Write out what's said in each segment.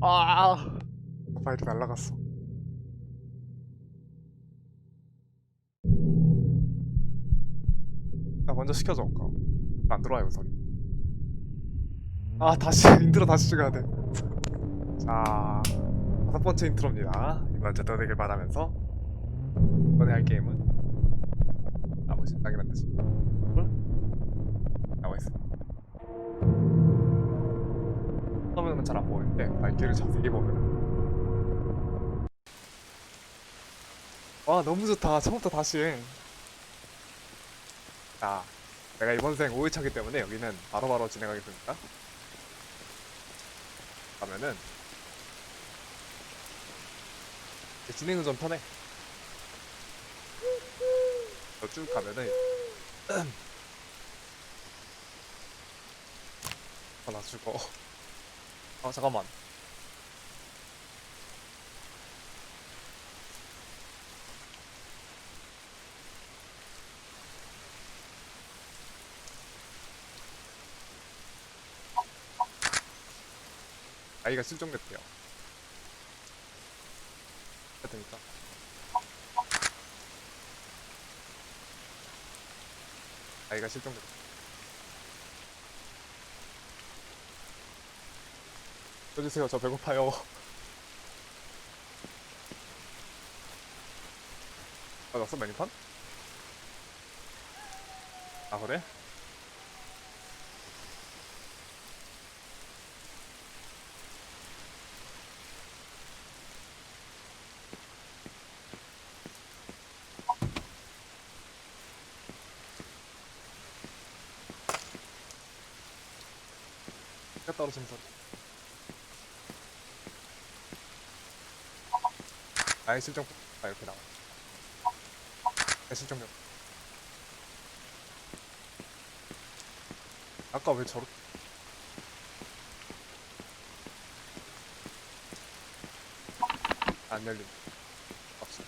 아. 파일이 날라갔어. 나 먼저 시켜줘 그럼 안 들어와요 소리 아 다시 인트로 다시 찍어야 돼 자 다섯 번째 인트로입니다. 이번 잘 되길 바라면서. 이번에 할 게임은 나무 신당이란 뜻이 나와 처 음에는 잘안 보이는데 말귀를 자세히 보면 와 너무 좋다. 처음부터 다시. 자 내가 이번 생 5일차기 때문에 여기는 바로바로 진행하겠습니다. 가면은 진행은 좀 편해. 저쭉 가면은 아나 죽어 아 잠깐만. 아이가 실종됐대요. 됐습니까? 아이가 실종됐대 써주세요 저 배고파요 맞았어 메뉴판? 아 그래? 가 떨어진 소리 아예 실종 아 이렇게 나와. 아 실종력 아까 왜 저렇게? 안 열림 없어.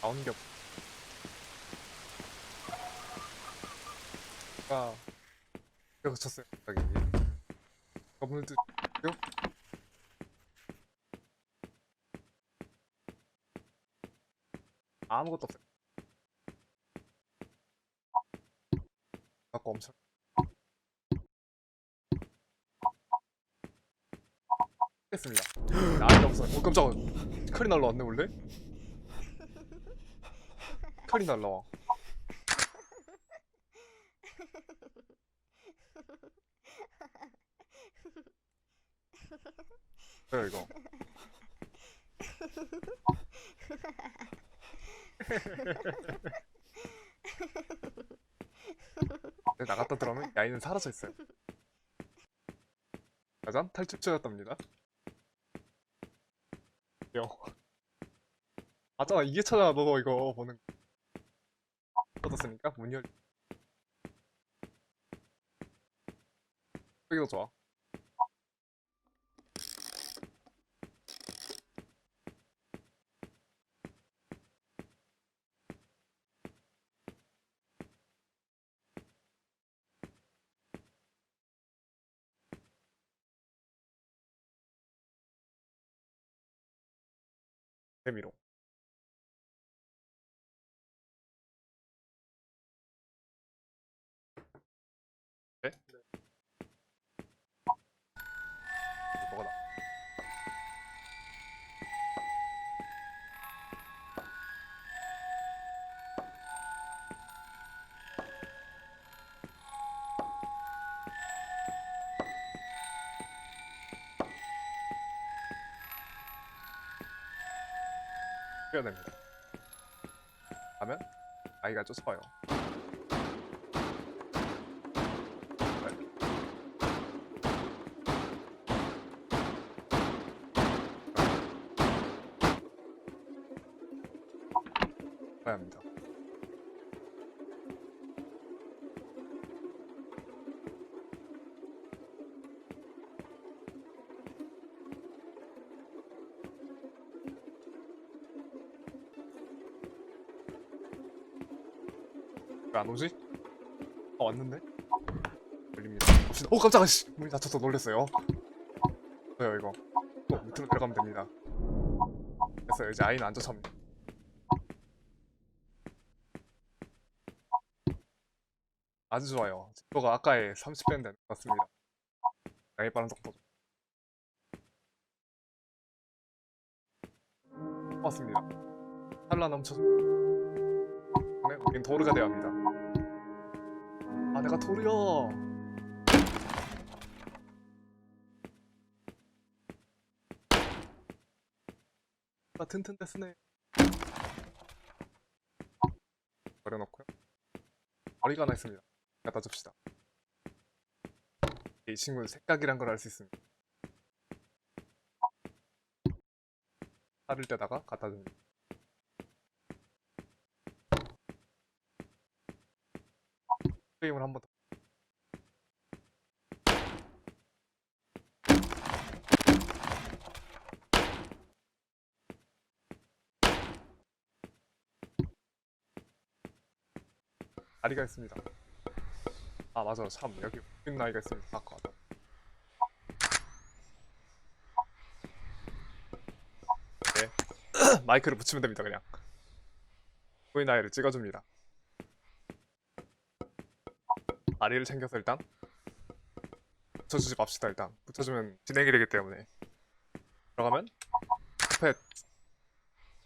나오는 게 없어. 아까 이거 쳤어요. 갑자기. 건물도 있고요 아무것도 없어요. 아까 엄청 했습니다. 아이 없어 어 깜짝아. 칼이 날라왔네 원래? 칼이 날라와. 뭐야 이거 네, 나갔다 들어오면 야이는 사라져 있어요. 짜잔 탈출처였답니다. 요 맞아 이게 찾아 너 이거 보는 거. 어떻습니까? 문 열... 여기도 좋아 재미로 네? 뛰어냅니다. 가면 아이가 쫓아와요. 가야 합니다. 왜 안 오지? 아 왔는데? 열립니다. 봅시다. 오 깜짝아 씨 문이 닫혀서 놀랬어요. 뭐야 이거? 어 밑으로 들어가면 됩니다. 됐어요. 이제 아이는 안전합니다. 아주 좋아요. 속도가 아까의 30배는 되는 것 같습니다. 양이 빠른 속도. 맞습니다. 탈라 넘쳐. 네, 우린 도르가 되어야 합니다. 아, 내가 도르야. 아, 튼튼 됐으네. 버려놓고요. 머리가 하나 있습니다. 갖다 줍시다. 이 친구는 색각이란 걸 알 수 있습니다. 자를 때다가 갖다 줍니다. 게임을 한번 더. 다리가 있습니다. 아 맞아 참 여기 웃긴 나이가 있습니다. 아까. 네 마이크를 붙이면 됩니다 그냥. 보인 나이를 찍어줍니다. 다리를 챙겨서 일단 붙여주지 맙시다 일단 붙여주면 진행이 되기 때문에 들어가면 퍼펫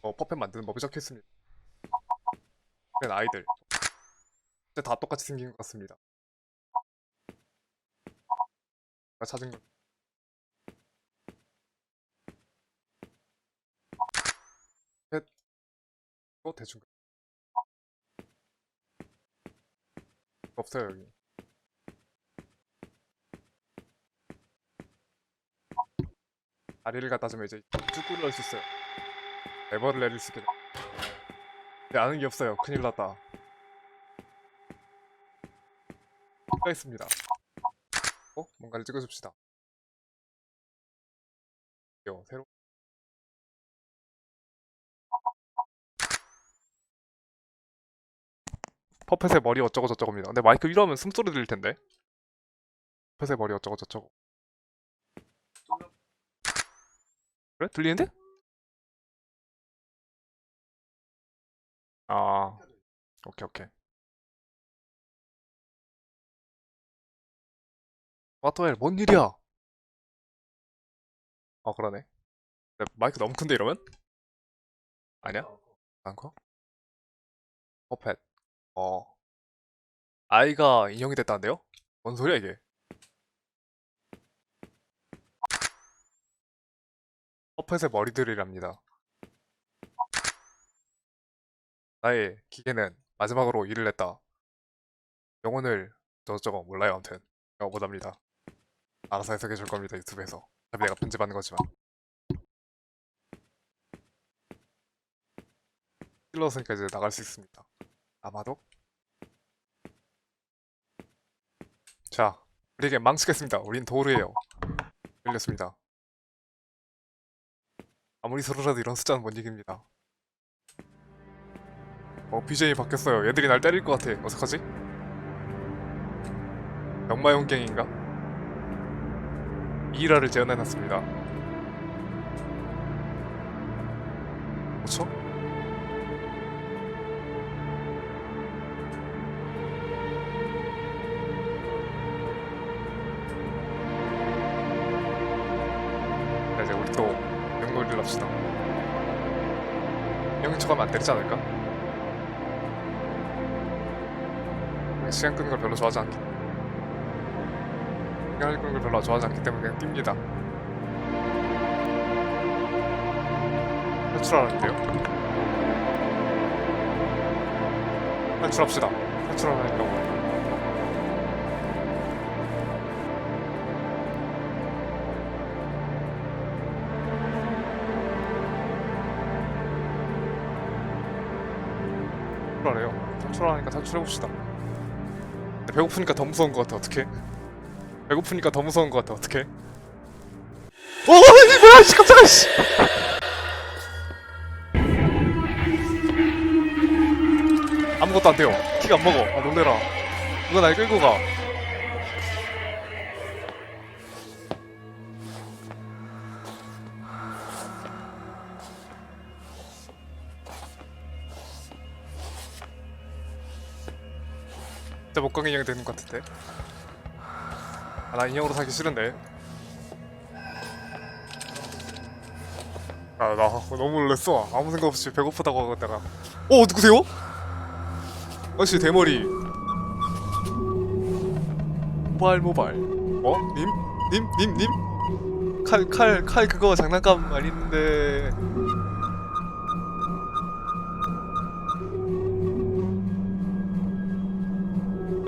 뭐 퍼펫 만드는 법이 적혀있습니다. 퍼펫 아이들 근데 다 똑같이 생긴 것 같습니다. 찾은 거. 셋. 또 대충. 없어요 여기. 다리를 갖다 주면 이제 쭈꾸를 넣을 수 있어요. 레버를 내릴 수 있게. 돼. 네, 아는 게 없어요. 큰일 났다. 가 있습니다. 어? 뭔가를 찍어줍시다. 요 새로. 퍼펫의 머리 어쩌고 저쩌고입니다. 근데 마이크 하면 숨소리 들릴 텐데. 퍼펫의 머리 어쩌고 저쩌고. 그래? 들리는데? 아, 오케이 오케이. 마토엘 뭔 일이야? 어 그러네. 마이크 너무 큰데 이러면? 아니야? 안 커? 퍼펫. 어. 아이가 인형이 됐다는데요? 뭔 소리야 이게? 퍼펫의 머리들이랍니다. 나의 기계는 마지막으로 일을 했다. 영혼을 저저거 몰라요 아무튼. 이거 못합니다. 알아서 해석해 줄 겁니다 유튜브에서. 내가 편집하는 거지만. 찔렀으니까 이제 나갈 수 있습니다. 아마도. 자, 우리에게 망치겠습니다. 우린 도르예요. 열렸습니다. 아무리 서로라도 이런 숫자는 못 이깁니다. 어, BJ 바뀌었어요. 얘들이 날 때릴 것 같아. 어떡하지? 역마용 갱인가? 미이라를 재현해놨습니다. 5초? 자, 이제 우리 또 합시다. 영인 척하면 안 때리지 않을까? 시간 끄는 걸 별로 좋아하지 않기 시간을 끄는 걸 별로 좋아하지 않기 때문에 그냥 뜁니다. 탈출하는데요? 탈출합시다. 탈출하는 경우. 탈출하래요. 탈출하니까 탈출해봅시다. 배고프니까 더 무서운 것 같아, 어떡해? 배고프니까 더 무서운 것 같아, 어떡해? 오, 이 뭐야, 씨, 깜짝아, 씨! 아무것도 안 돼요. 키가 안 먹어. 아, 놀래라. 누가 날 끌고 가. 진짜 목광 인형이 되는 것 같은데 아, 나 인형으로 살기 싫은데 아나 너무 놀랬어 아무 생각 없이 배고프다고 하다가 어 누구세요? 아저씨 대머리 모발 모발 어? 님? 님? 님? 님? 칼 칼 칼 그거 장난감 아닌데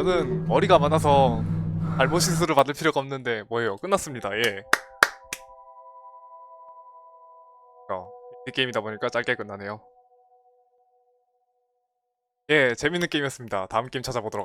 저는 머리가 많아서 알모 시술을 받을 필요가 없는데 뭐예요? 끝났습니다. 예. 어, 이 게임이다 보니까 짧게 끝나네요. 예, 재밌는 게임이었습니다. 다음 게임 찾아보도록